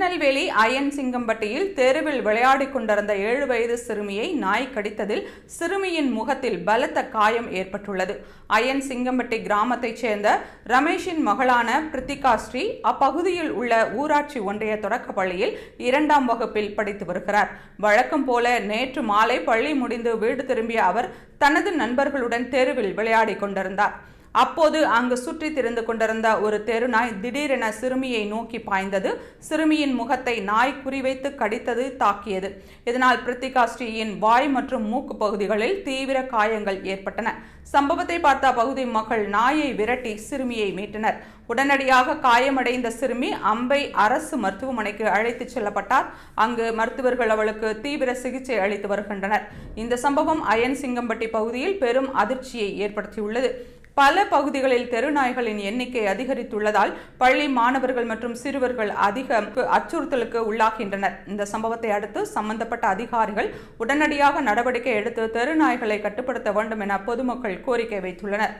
Tirunelveli iron சிங்கம்பட்டியில் தெருவில் விளையாடிக் கொண்டிருந்த ஏழு வயது சிறுமியை நாய் கடித்ததில் சிறுமியின் முகத்தில் பலத்த காயம் ஏற்பட்டுள்ளது. அயன் சிங்கம்பட்டி கிராமத்தைச் சேர்ந்த ரமேஷின் மகளான பிரித்திகா ஸ்ரீ அப்பகுதியில் உள்ள ஊராட்சி ஒன்றிய தொடக்கப் பள்ளியில் இரண்டாம் வகுப்பில் படித்து வருகிறார். வழக்கம் போல நேற்று மாலை பள்ளி முடிந்து வீடு திரும்பிய அவர் தனது நண்பர்களுடன் தெருவில் விளையாடிக் கொண்டிருந்தார். அப்போது அங்கு சுற்றி திரிந்து கொண்டிருந்த ஒரு தெருநாய் திடீரென சிறுமியை நோக்கி பாய்ந்தது. சிறுமியின் முகத்தை நாய் குறிவைத்து கடித்தது தாக்கியது. இதனால் பிரித்திகா ஸ்ரீயின் வாய் மற்றும் மூக்கு பகுதிகளில் தீவிர காயங்கள் ஏற்பட்டன. சம்பவத்தை பார்த்த அப்பகுதி மக்கள் நாயை விரட்டி சிறுமியை மீட்டனர். உடனடியாக காயமடைந்த சிறுமி அம்பை அரசு மருத்துவமனைக்கு அழைத்துச் செல்லப்பட்டார். அங்கு மருத்துவர்கள் அவளுக்கு தீவிர சிகிச்சை அளித்து வருகின்றனர். இந்த சம்பவம் அயன் சிங்கம்பட்டி பகுதியில் பெரும் அதிர்ச்சியை ஏற்படுத்தியுள்ளது. பல பகுதிகளில் தெருநாய்களின் எண்ணிக்கை அதிகரித்துள்ளதால் பள்ளி மாணவர்கள் மற்றும் சிறுவர்கள் அதிக அச்சுறுத்தலுக்கு உள்ளாகின்றனர். இந்த சம்பவத்தை அடுத்து சம்பந்தப்பட்ட அதிகாரிகள் உடனடியாக நடவடிக்கை எடுத்து தெருநாய்களை கட்டுப்படுத்த வேண்டும் என பொதுமக்கள் கோரிக்கை வைத்துள்ளனர்.